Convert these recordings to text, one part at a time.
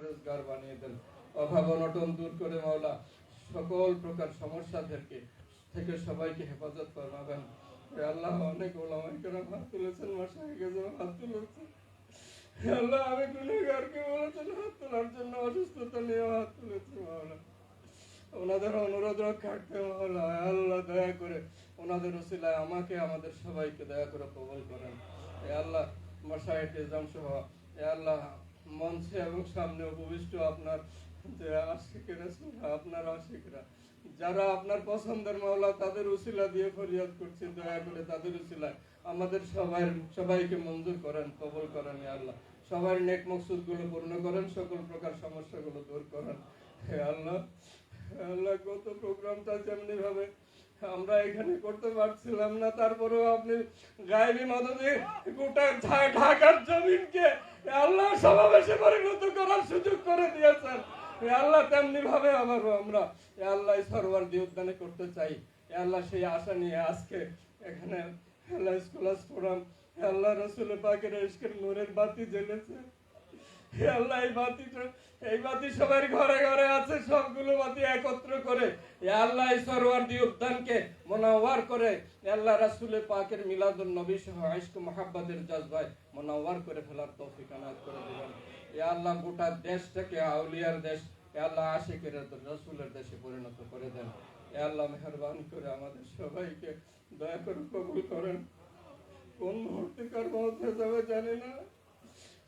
পরহেজগার বানিয়ে দেন। অভাব অনটন দূর করে মাওলা, সকল প্রকার সমস্যা থেকে থেকে সবাইকে হেফাজত করবাবেন হে আল্লাহ, অনেক ওলামাই কেরাম হাত তুলেছেন গেছে হাত তুলেছেন। আল্লাহ আমি বলেছেন, হাত তোলার জন্য অসুস্থতা নিয়ে হাত তুলেছি মাওলা। ওনাদের অনুরোধ রক্ষার্থে, মাওলা আল্লাহ, দয়া করে ওনাদের উসিলায় আমাকে, আমাদের সবাইকে দয়া করে কবল করেন। হে আল্লাহ ইজাম সহ হে আল্লাহ মঞ্চে এবং সামনে উপবিষ্ট আপনার যে আশিকের আপনার আশিকরা। যারা আপনার পছন্দের মাওলা, তাদের উসিলা দিয়ে ফরিয়াদ করছি দয়া করে তাদের উসিলায়। আমাদের সবাই, সবাইকে মঞ্জুর করেন, কবল করেন আল্লাহ। সবার নেক মকসুদগুলো পূর্ণ করেন, সকল প্রকার সমস্যাগুলো দূর করেন। হে আল্লাহ আল্লাহ, গত প্রোগ্রামটা যেমনি ভাবে আমরা এখানে করতে পারছিলাম না, তারপরেও আপনি গায়েবী মদদে গোটা ঢাকার জমিনকে আল্লাহ সমাবেশে পরিণত করার সুযোগ করে দিয়েছেন। আল্লাহ তেমনি ভাবে আবারও আমরা আল্লাহ এই সরোয়ার দিয়ে করতে চাই। আল্লাহ সেই আশা নিয়ে আজকে এখানে আল্লাহ হে আল্লাহ রসুল পাকের ইস্কের নূরের বাতি জ্বেলেছে। আল্লাহ এই বাতিটা এই বাতি সবার ঘরে ঘরে আছে, সবগুলো বাতি একত্র করে। আল্লাহ দিয়ে উদ্যানকে মনোয়ার করে। আল্লাহ রাসূলে পাকের মিলাদুন নবী সহ ইশক মোহাব্বতের জজবায় মনোয়ার করে ফেলার তৌফিক করে দিবেন। হে আল্লাহ গোটা দেশটাকে, আউলিয়ার দেশ হে আল্লাহ আশিকের রসুলের দেশে পরিণত করে দেন। হে আল্লাহ মেহরবানি করে আমাদের সবাইকে দয়া করে কবুল করেন। কোন মুহূর্তে কার মত যাবে জানি না।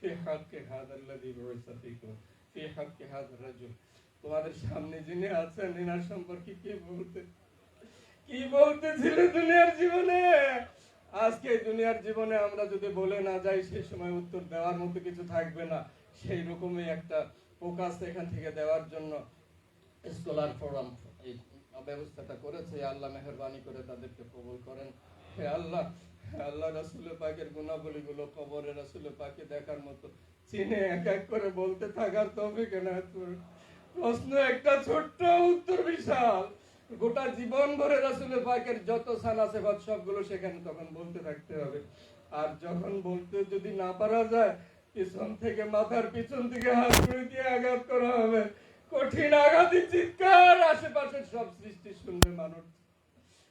তাকুলু ফি হাক্কি হাদাল্লাযী বুইসা ফিকুম ফি হাক্কি হাদার রাজুল তোমাদের সামনে যিনি আছেন এনার সম্পর্কে কি বলতে কি বলতেছিল দুনিয়ার জীবনে? আজকে দুনিয়ার জীবনে আমরা যদি বলে না যাই সেই সময় উত্তর দেওয়ার মতো কিছু থাকবে না। সেই রকমই একটা ফোকাস এখান থেকে দেওয়ার জন্য স্কলার ফোরাম এই ব্যবস্থাটা করেছে। আল্লাহ মেহরবানি করে তাদেরকে কবুল করেন। হে আল্লাহ আল্লাহ রাসুল পাকের গুণাবলী গুলো কবরে রাসুল পাকে দেখার মতো। চিনে এক এক করে বলতে থাকার তবে কেন প্রশ্ন একটা ছোট্ট উত্তর বিশাল। গোটা জীবন ভরে রাসুল পাকের যত সানা সেবাত সবগুলো সেখানে তখন বলতে থাকতে হবে। আর যখন বলতে যদি না পারা যায় পিছন থেকে মাথার পিছন থেকে হাত করে দিয়ে আঘাত করা হবে। কঠিন আঘাতি চিৎকার আশেপাশের সব সৃষ্টি শুনবে মানুষ।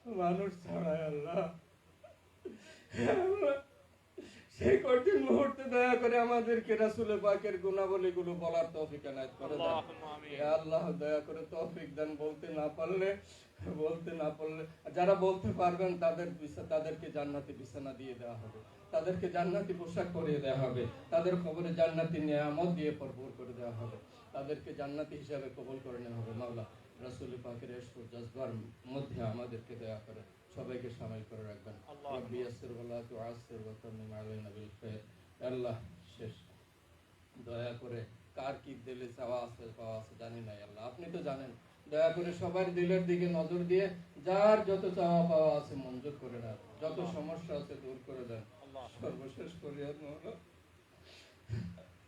মানুষ ছাড়ায় আল্লাহ, সেই কঠিন মুহূর্তে দয়া করে আমাদেরকে রাসুল পাকের বলার তৌফিক এনায়েত করে আল্লাহ দয়া করে তৌফিক দেন। বলতে না পারলে বলতে না পারলে যারা বলতে পারবেন তাদের তাদেরকে জান্নাতি বিছানা দিয়ে দেওয়া হবে। তাদেরকে জান্নাতি পোশাক পরিয়ে দেওয়া হবে। তাদের খবরে জান্নাতি নিয়ামত দিয়ে ভরপুর করে দেওয়া হবে। তাদেরকে জান্নাতি হিসাবে কবল করে নেওয়া হবে। মাওলা রাসুল পাকের জজবার মধ্যে আমাদেরকে দয়া করে সবাইকে শামিল করে রাখবেন। রব্বি আলাইনা বিল আল্লাহ শেষ। দয়া করে কার কি দিলে চাওয়া আছে পাওয়া আছে জানি না আল্লাহ। আপনি তো জানেন দয়া করে সবার দিলের দিকে নজর দিয়ে যার যত চাওয়া পাওয়া আছে মঞ্জুর করে দেন যত সমস্যা আছে দূর করে দেন। সর্বশেষ করিয়া মহলা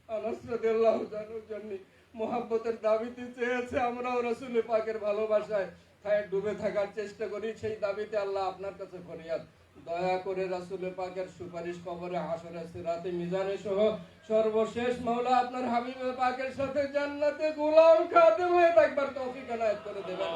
আনাস জন্য মোহাব্বতের দাবিতে চেয়েছে আমরাও রাসূল পাকের ভালোবাসায়। ডুবে থাকার চেষ্টা করি, সেই দাবিতে আল্লাহ আপনার কাছে ফরিয়াদ। দয়া করে রাসুল পাকের সুপারিশ কবরে হাসরে সিরাতে মিজানে সহ সর্বশেষ মাওলা আপনার হাবিবে পাকের সাথে জান্নাতে গোলাম খাদেম হয়ে থাকবার তৌফিক এনায়েত করে দেবেন।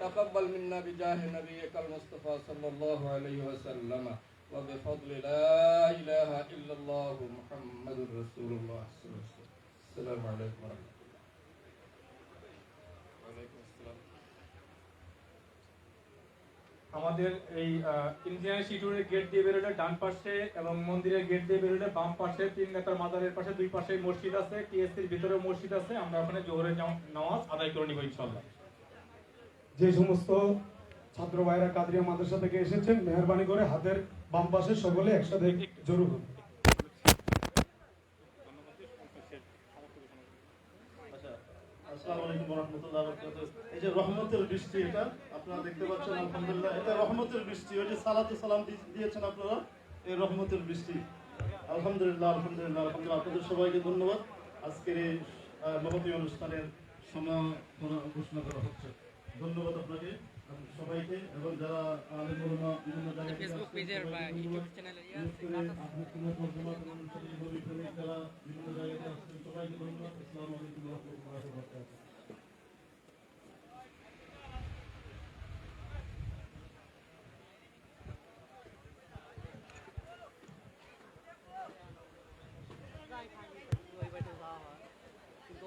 তাকাব্বাল মিন্না বিজাহ নবিয়িকাল মুস্তাফা সাল্লাল্লাহু আলাইহি ওয়াসাল্লাম। ওয়া বিফadli লা ইলাহা ইল্লাল্লাহু মুহাম্মাদুর রাসূলুল্লাহ। সাল্লাল্লাহু আলাইহি ওয়া সাল্লাম আসসালামু আলাইকুম ওয়া রাহমাতুল্লাহ। ওয়া আলাইকুম আমাদের এই ইঞ্জিনিয়ার ইনস্টিটিউটের গেট দিয়ে বেরোলে ডান পাশে এবং মন্দিরের গেট দিয়ে বেরোলে বাম পাশে তিন নেতার মাদারের পাশে দুই পাশে মসজিদ আছে টিএসসির ভিতরে মসজিদ আছে। আমরা ওখানে জোহরের নাম- নামাজ আদায় করে নিব ইনশাআল্লাহ। যে সমস্ত ছাত্র ভাইরা কাদরিয়া মাদ্রাসা থেকে এসেছেন মেহরবানি করে হাতের বাম পাশে সকলে একসাথে জরুর আসসালামু আলাইকুম রহমতুল্লাহ এই যে রহমতের বৃষ্টি এটা আপনারা দেখতে পাচ্ছেন আলহামদুলিল্লাহ। এটা রহমতের বৃষ্টি ওই যে সালাতু সালাম দিয়েছেন আপনারা এই রহমতের বৃষ্টি। আলহামদুলিল্লাহ আলহামদুলিল্লাহ আলহামদুলিল্লাহ। আপনাদের সবাইকে ধন্যবাদ। আজকের এই মহতী অনুষ্ঠানের সমাপনা ঘোষণা করা হচ্ছে। ধন্যবাদ আপনাকে সবাইকে এবং যারা আলেম ওলামা বিভিন্ন জায়গা থেকে ফেসবুক পেজের বা সবাইকে ইউটিউব ধন্যবাদ। চ্যানেলে বিভিন্ন সবাইকে। আসসালামু আলাইকুম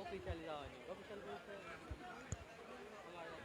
Official daw niya. Official po siya. Wala na